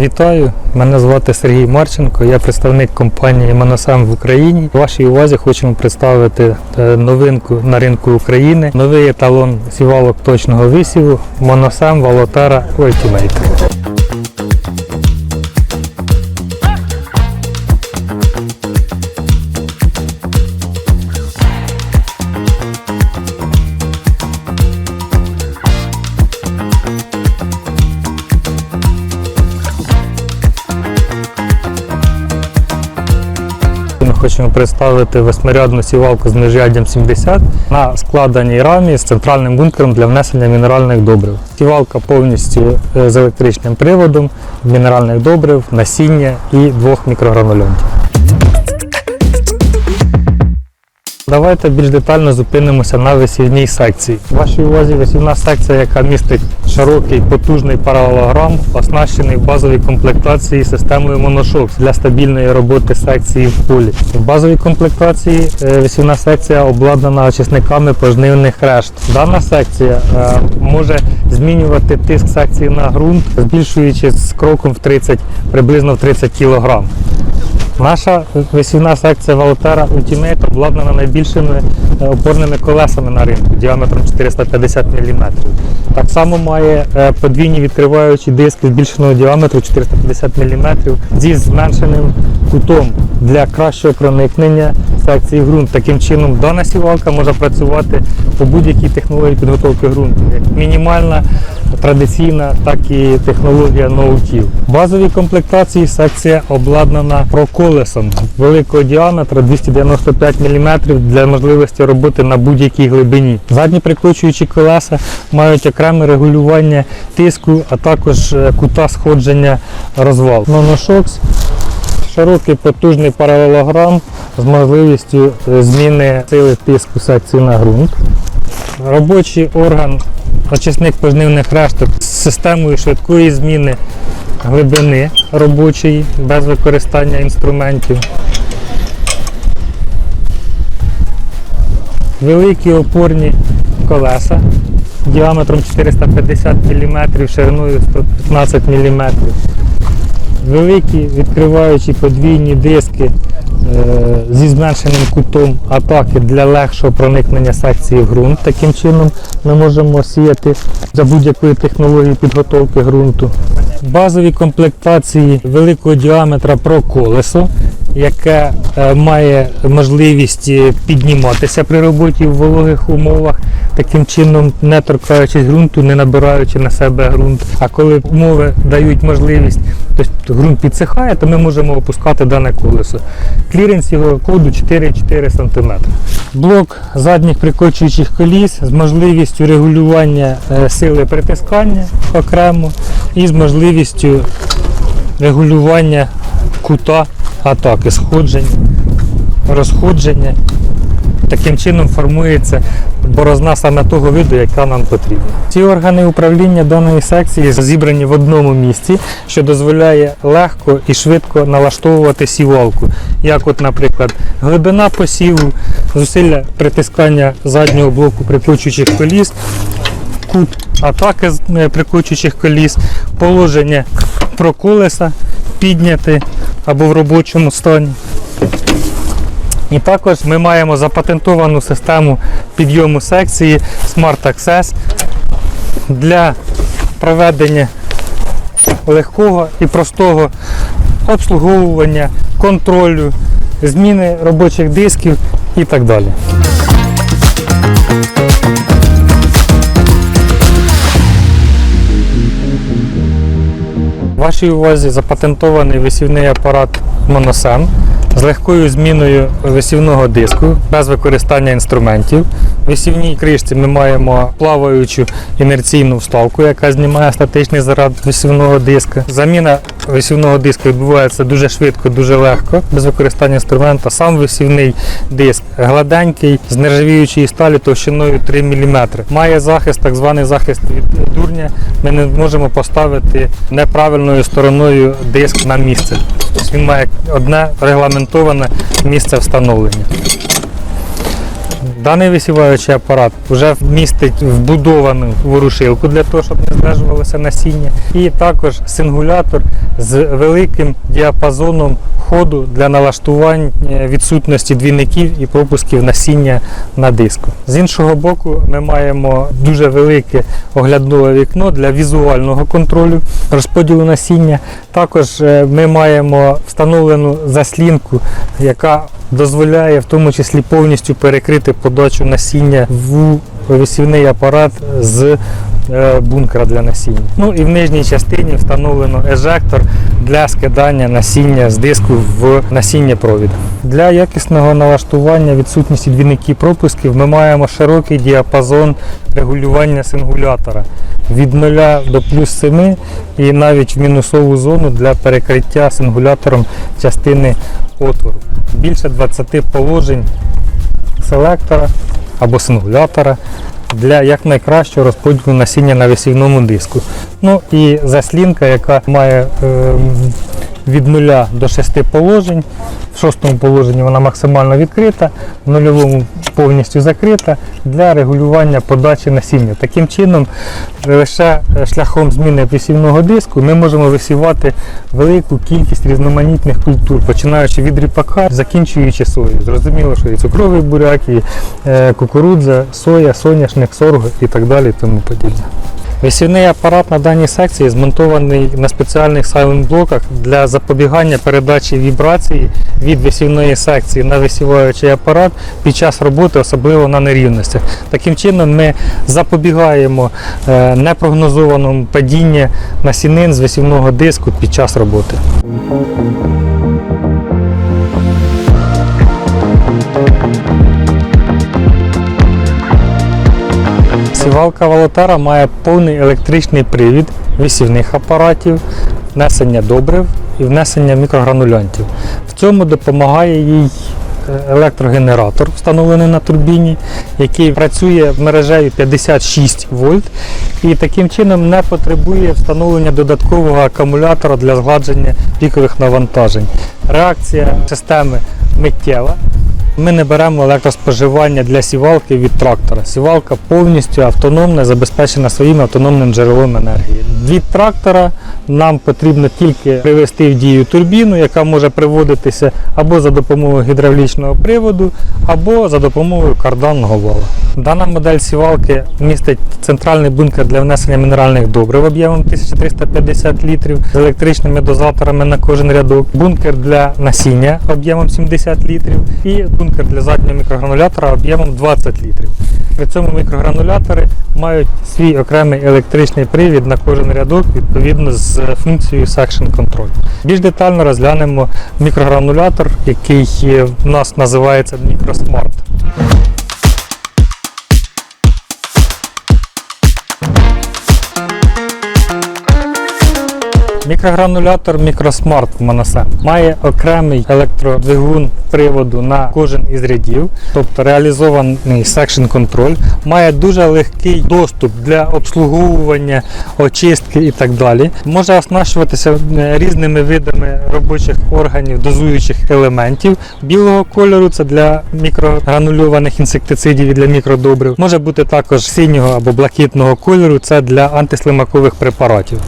Вітаю, мене звати Сергій Марченко, я представник компанії Моносам в Україні. Вашій увазі хочемо представити е, новинку на ринку України. Новий еталон сівалок точного висіву МОНОСАМ Волотера Ultimate. Хочемо представити восьмирядну сівалку з міжряддям 70 на складеній рамі з центральним бункером для внесення мінеральних добрив. Сівалка повністю е, з електричним приводом, мінеральних добрив, насіння і двох мікрогранульонтів. Давайте більш детально зупинимося на висівній секції. В вашій увазі висівна секція, яка містить широкий потужний паралелограм, оснащений базовій комплектації системою моношокс для стабільної роботи секції в полі. В базовій комплектації е, висівна секція обладнана очисниками пожнивних решт. Дана секція е, може змінювати тиск секції на ґрунт, збільшуючи з кроком в 30, приблизно в 30 кг. Наша висівна секція Валотера Ultimate обладнана найбільшими е, опорними колесами на ринку діаметром 450 мм. Так само має е, подвійні відкриваючі диски збільшеного діаметру 450 мм зі зменшеним кутом для кращого проникнення секції ґрунт. Таким чином дана сівалка може працювати по будь-якій технології підготовки ґрунту, як мінімальна, традиційна, так і технологія ноутів. В базовій комплектації секція обладнана проколесом великого діаметра 295 мм для можливості роботи на будь-якій глибині. Задні прикручуючі колеса мають окреме регулювання тиску, а також е, кута сходження розвал. Моношокс широкий потужний паралелограм з можливістю е, зміни сили тиску секції на ґрунт. Робочий орган очисник пожнивних решток з системою швидкої зміни глибини робочої без використання інструментів. Великі опорні колеса діаметром 450 мм, шириною 115 мм. Великі відкриваючі подвійні диски е, зі зменшеним кутом атаки для легшого проникнення секції в ґрунт. Таким чином ми можемо сіяти за будь-якої технології підготовки ґрунту. Базові комплектації великого діаметра проколесо, яке е, має можливість е, підніматися при роботі в вологих умовах, таким чином не торкаючись ґрунту, не набираючи на себе ґрунт. А коли умови дають можливість, тобто ґрунт підсихає, то ми можемо опускати дане колесо. Кліренс його коду 4,4 см. Блок задніх прикочуючих коліс з можливістю регулювання е, сили притискання окремо і з можливістю регулювання кута атаки, сходження, розходження. Таким чином формується борозна саме того виду, яка нам потрібна. Ці органи управління даної секції зібрані в одному місці, що дозволяє легко і швидко налаштовувати сівалку. Як, от, наприклад, глибина посіву, зусилля притискання заднього блоку прикручуючих коліс, кут атаки е, прикручуючих коліс, положення проколеса підняти або в робочому стані. І також ми маємо запатентовану систему підйому секції Smart Access для проведення легкого і простого обслуговування, контролю, зміни робочих дисків і так далі. Вашій увазі запатентований висівний апарат Моносем з легкою зміною висівного диску без використання інструментів. В висівній кришці ми маємо плаваючу інерційну вставку, яка знімає статичний заряд висівного диска. Заміна висівного диска відбувається дуже швидко, дуже легко, без використання інструмента. Сам висівний диск гладенький, з нержавіючої сталі товщиною 3 мм. Має захист, так званий захист від дурня. Ми не можемо поставити неправильною стороною диск на місце. Тобто він має одне регламентоване місце встановлення. Даний висіваючий апарат вже містить вбудовану ворушилку для того, щоб не зближувалося насіння, і також сингулятор з великим діапазоном ходу для налаштування відсутності двійників і пропусків насіння на диску. З іншого боку, ми маємо дуже велике оглядове вікно для візуального контролю розподілу насіння. Також е, ми маємо встановлену заслінку, яка дозволяє в тому числі повністю перекрити подачу насіння в висівний апарат з е, бункера для насіння. Ну і в нижній частині встановлено ежектор для скидання насіння з диску в насіння провід. Для якісного налаштування відсутності двійників пропусків ми маємо широкий діапазон регулювання сингулятора від 0 до плюс 7 і навіть в мінусову зону для перекриття сингулятором частини отвору. Більше 20 положень селектора або сингулятора для якнайкращого розподілу насіння на висівному диску. Ну і заслінка, яка має е, від 0 до 6 положень. В шостому положенні вона максимально відкрита, в нульовому повністю закрита для регулювання подачі насіння. Таким чином, лише е, шляхом зміни висівного диску ми можемо висівати велику кількість різноманітних культур, починаючи від ріпака, закінчуючи сою. Зрозуміло, що і цукровий буряк, і е, кукурудза, соя, соняшник, сорго і так далі. Тому подібне. Висівний апарат на даній секції змонтований на спеціальних сайлент-блоках для запобігання передачі вібрації від висівної секції на висіваючий апарат під час роботи, особливо на нерівностях. Таким чином ми запобігаємо е, непрогнозованому падінню насінин з висівного диску під час роботи. Сівалка Волотара має повний електричний привід висівних апаратів, внесення добрив і внесення мікрогранулянтів. В цьому допомагає їй е, електрогенератор, встановлений на турбіні, який працює в мережеві 56 вольт і таким чином не потребує встановлення додаткового акумулятора для згладження пікових навантажень. Реакція системи миттєва. Ми не беремо електроспоживання для сівалки від трактора. Сівалка повністю автономна, забезпечена своїм автономним джерелом енергії. Від трактора нам потрібно тільки привести в дію турбіну, яка може приводитися або за допомогою гідравлічного приводу, або за допомогою карданного вала. Дана модель сівалки містить центральний бункер для внесення мінеральних добрив об'ємом 1350 літрів з електричними дозаторами на кожен рядок, бункер для насіння об'ємом 70 літрів і бункер для заднього мікрогранулятора об'ємом 20 літрів. При цьому мікрогранулятори мають свій окремий електричний привід на кожен рядок відповідно з функцією Section Control. Більш детально розглянемо мікрогранулятор, який е, в нас називається MicroSmart. Мікрогранулятор MicroSmart Monose має окремий електродвигун приводу на кожен із рядів, тобто реалізований Section Control, має дуже легкий доступ для обслуговування, очистки і так далі. Може оснащуватися е, різними видами робочих органів, дозуючих елементів. Білого кольору це для мікрогранульованих інсектицидів і для мікродобрив. Може бути також синього або блакитного кольору, це для антислимакових препаратів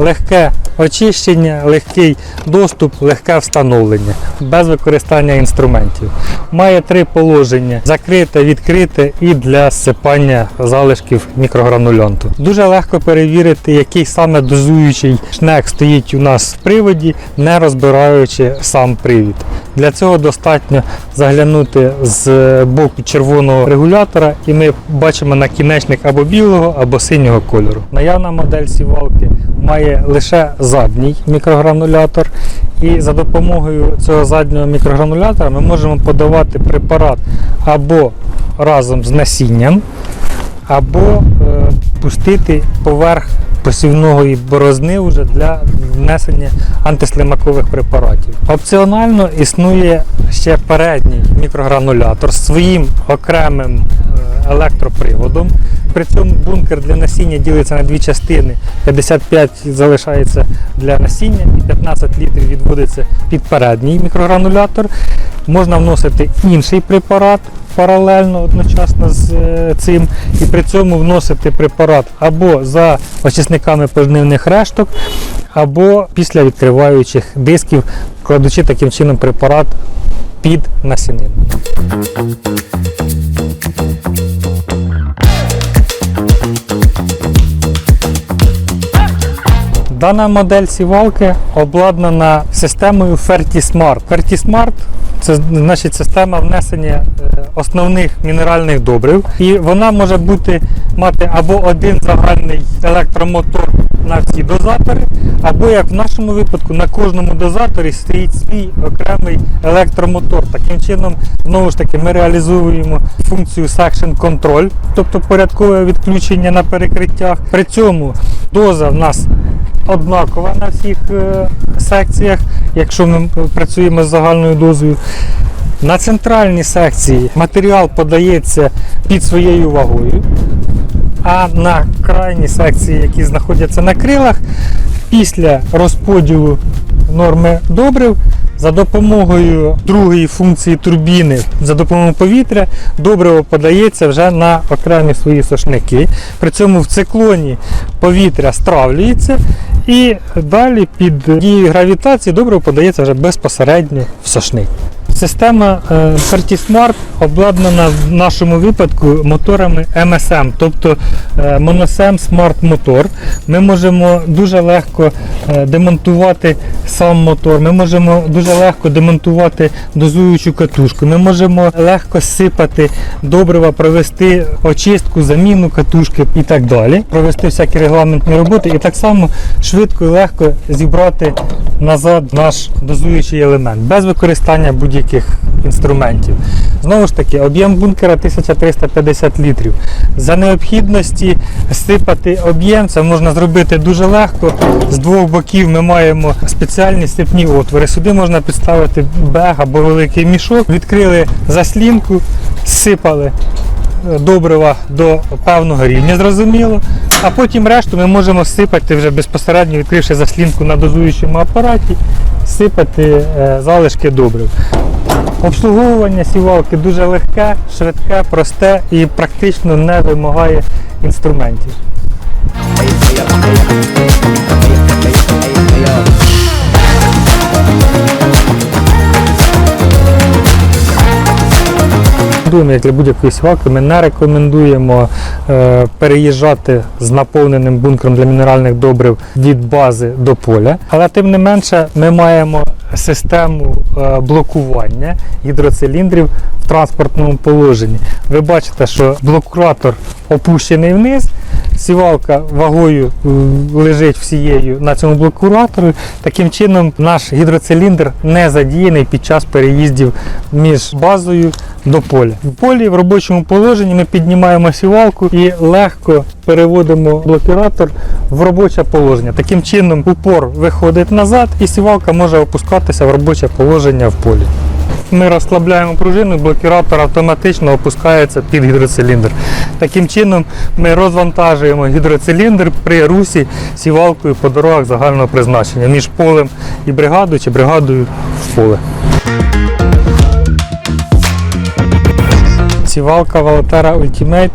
легке очищення, легкий доступ, легке встановлення без використання інструментів. Має три положення: закрите, відкрите і для зсипання залишків мікрогранулянту. Дуже легко перевірити, який саме дозуючий шнек стоїть у нас в приводі, не розбираючи сам привід. Для цього достатньо заглянути з боку червоного регулятора, і ми бачимо накінечник або білого, або синього кольору. Наявна модель сівалки має лише задній мікрогранулятор, і за допомогою цього заднього мікрогранулятора ми можемо подавати препарат або разом з насінням, або е, пустити поверх посівної борозни вже для внесення антислимакових препаратів. Опціонально існує ще передній мікрогранулятор з своїм окремим е, електроприводом. При цьому бункер для насіння ділиться на дві частини. 55 залишається для насіння і 15 літрів відводиться під передній мікрогранулятор. Можна вносити інший препарат паралельно одночасно з е, цим, і при цьому вносити препарат або за очисниками пожнивних решток, або після відкриваючих дисків, кладучи таким чином препарат під насінину. Дана модель сівалки обладнана системою FertiSmart. FertiSmart – це значить система внесення е, основних мінеральних добрив, і вона може бути мати або один загальний електромотор на всі дозатори, або як в нашому випадку на кожному дозаторі стоїть свій окремий електромотор. Таким чином, знову ж таки, ми реалізуємо функцію Section Control, тобто порядкове відключення на перекриттях. При цьому доза в нас однакова на всіх е, секціях, якщо ми працюємо з загальною дозою. На центральній секції матеріал подається під своєю вагою, а на крайній секції, які знаходяться на крилах, після розподілу норми добрив за допомогою другої функції турбіни, за допомогою повітря, добриво подається вже на окремі свої сошники. При цьому в циклоні повітря стравлюється і далі під дією гравітації добриво подається вже безпосередньо в сошник. Система е, FertiSmart обладнана в нашому випадку моторами MSM, тобто е, Monosem Smart Motor. Ми можемо дуже легко е, демонтувати сам мотор, ми можемо дуже легко демонтувати дозуючу катушку, ми можемо легко сипати добрива, провести очистку, заміну катушки і так далі, провести всякі регламентні роботи і так само швидко і легко зібрати назад наш дозуючий елемент без використання будь-яких інструментів. Знову ж таки, об'єм бункера 1350 літрів. За необхідності сипати об'єм, це можна зробити дуже легко. З двох боків ми маємо спеціальні сипні отвори. Сюди можна підставити бег або великий мішок, відкрили заслінку, сипали добрива до певного рівня, зрозуміло. А потім решту ми можемо сипати вже безпосередньо відкривши заслінку на дозуючому апараті, сипати е, залишки добрив. Обслуговування сівалки дуже легке, швидке, просте і практично не вимагає інструментів. Думаю, як для будь-якої сівалки ми не рекомендуємо е, переїжджати з наповненим бункером для мінеральних добрив від бази до поля. Але тим не менше ми маємо систему е, блокування гідроциліндрів в транспортному положенні. Ви бачите, що блокуратор опущений вниз, сівалка вагою е, лежить всією на цьому блокураторі. Таким чином наш гідроциліндр не задіяний під час переїздів між базою до поля. В полі в робочому положенні ми піднімаємо сівалку і легко переводимо блокіратор в робоче положення. Таким чином упор виходить назад і сівалка може опускатися в робоче положення в полі. Ми розслабляємо пружину, блокіратор автоматично опускається під гідроциліндр. Таким чином ми розвантажуємо гідроциліндр при русі сівалкою по дорогах загального призначення між полем і бригадою чи бригадою в поле. Сівалка Валатера Ultimate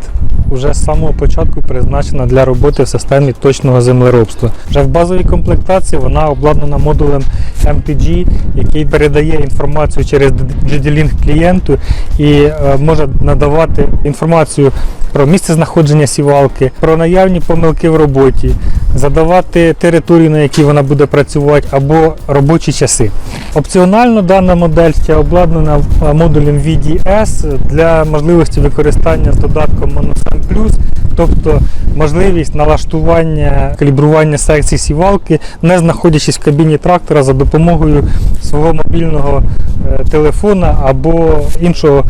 вже з самого початку призначена для роботи в системі точного землеробства. Вже в базовій комплектації вона обладнана модулем MTG, який передає інформацію через GD-Link клієнту і е, може надавати інформацію про місце знаходження сівалки, про наявні помилки в роботі, задавати територію, на якій вона буде працювати, або робочі часи. Опціонально дана модель ще обладнана е, модулем VDS для можливості використання з додатком Monosem Plus, тобто можливість налаштування калібрування секцій сівалки, не знаходячись в кабіні трактора за допомогою свого мобільного е, телефона або іншого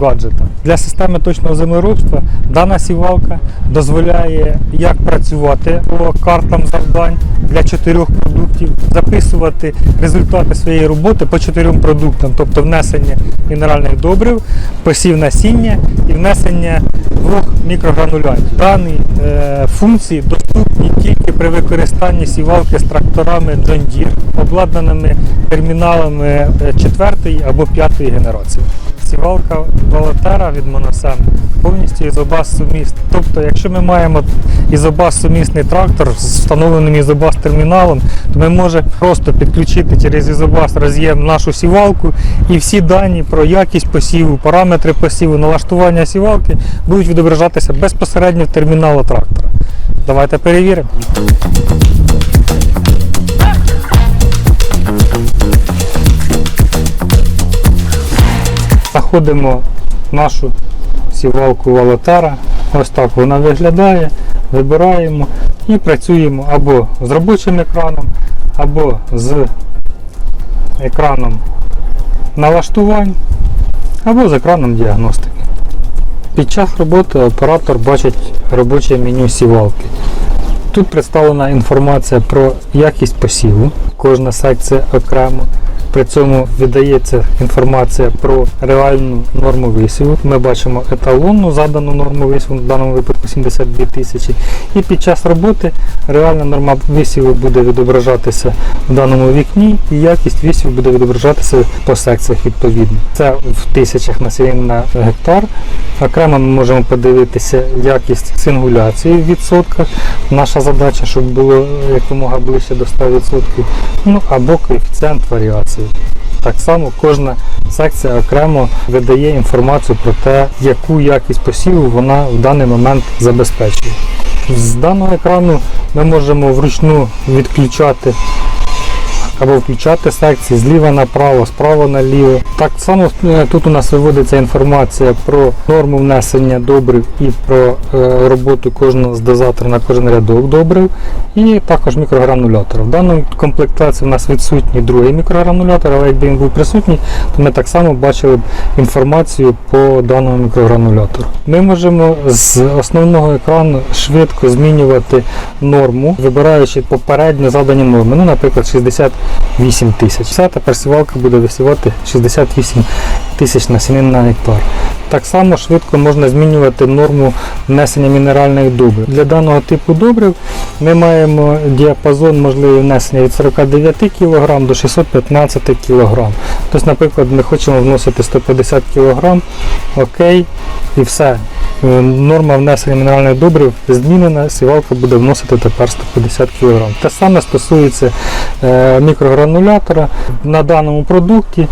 гаджета. Для системи точного землеробства дана сівалка дозволяє як працювати по картам завдань для чотирьох продуктів, записувати результати своєї роботи по чотирьом продуктам, тобто внесення мінеральних добрив, посів насіння і внесення двох мікрогранулятів. Дані е, функції доступні тільки при використанні сівалки з тракторами John Deere, обладнаними терміналами 4 або 5 генерації. Сівалка Волотера від Моносем повністю ізобас сумісний. Тобто, якщо ми маємо ізобас сумісний трактор з встановленим ізобас терміналом, то ми можемо просто підключити через ізобас роз'єм нашу сівалку і всі дані про якість посіву, параметри посіву, налаштування сівалки будуть відображатися безпосередньо в терміналі трактора. Давайте перевіримо. Заходимо в нашу сівалку Валотара. Ось так вона виглядає. Вибираємо і працюємо або з робочим екраном, або з екраном налаштувань, або з екраном діагностики. Під час роботи оператор бачить робоче меню сівалки. Тут представлена інформація про якість посіву, кожна секція окремо. При цьому видається інформація про реальну норму висіву. Ми бачимо еталонну задану норму висіву, в даному випадку 72 тисячі. І під час роботи реальна норма висіву буде відображатися в даному вікні, і якість висіву буде відображатися по секціях відповідно. Це в тисячах населень на гектар. Окремо ми можемо подивитися якість сингуляції в відсотках. Наша задача, щоб було якомога ближче до 100%. Ну або коефіцієнт варіації. Так само кожна секція окремо видає інформацію про те, яку якість посіву вона в даний момент забезпечує. З даного екрану ми можемо вручну відключати або включати секції зліва направо, справа наліво. Так само е, тут у нас виводиться інформація про норму внесення добрив і про е, роботу кожного з дозатора на кожен рядок добрив, і також мікрогранулятор. В даній комплектації у нас відсутній другий мікрогранулятор, але якби він був присутній, то ми так само бачили б інформацію по даному мікрогранулятору. Ми можемо з основного екрану швидко змінювати норму, вибираючи попередньо задані норми. Ну, наприклад, 68 тисяч. Все, та сівалка буде висівати 68 тисяч насінин на гектар. Так само швидко можна змінювати норму внесення мінеральних добрив. Для даного типу добрив ми маємо діапазон можливий внесення від 49 кг до 615 кг. Тобто, наприклад, ми хочемо вносити 150 кг, окей, і все. Е, Норма внесення мінеральних добрив змінена, сівалка буде вносити тепер 150 кг. Те саме стосується е, мікрогранулятора. На даному продукті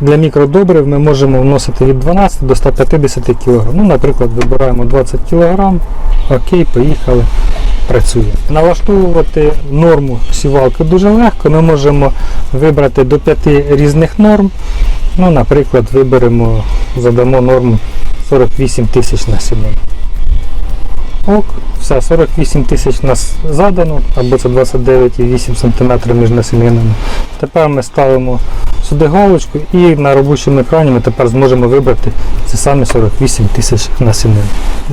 для мікродобрив ми можемо вносити від 12 до 150 кг. Ну, наприклад, вибираємо 20 кг, окей, поїхали, працює. Налаштовувати норму сівалки дуже легко. Ми можемо вибрати до 5 різних норм. Ну, наприклад, виберемо, задамо норму 48 тисяч на сімей. Ок, все, 48 тисяч у нас задано, або це 29,8 см між насінинами. Тепер ми ставимо сюди галочку і на робочому екрані ми тепер зможемо вибрати ці самі 48 тисяч насінин.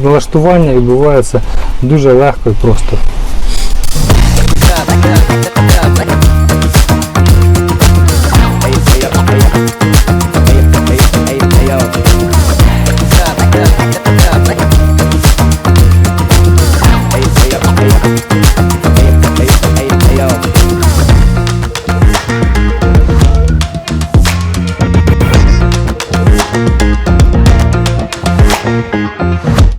Налаштування відбувається дуже легко і просто.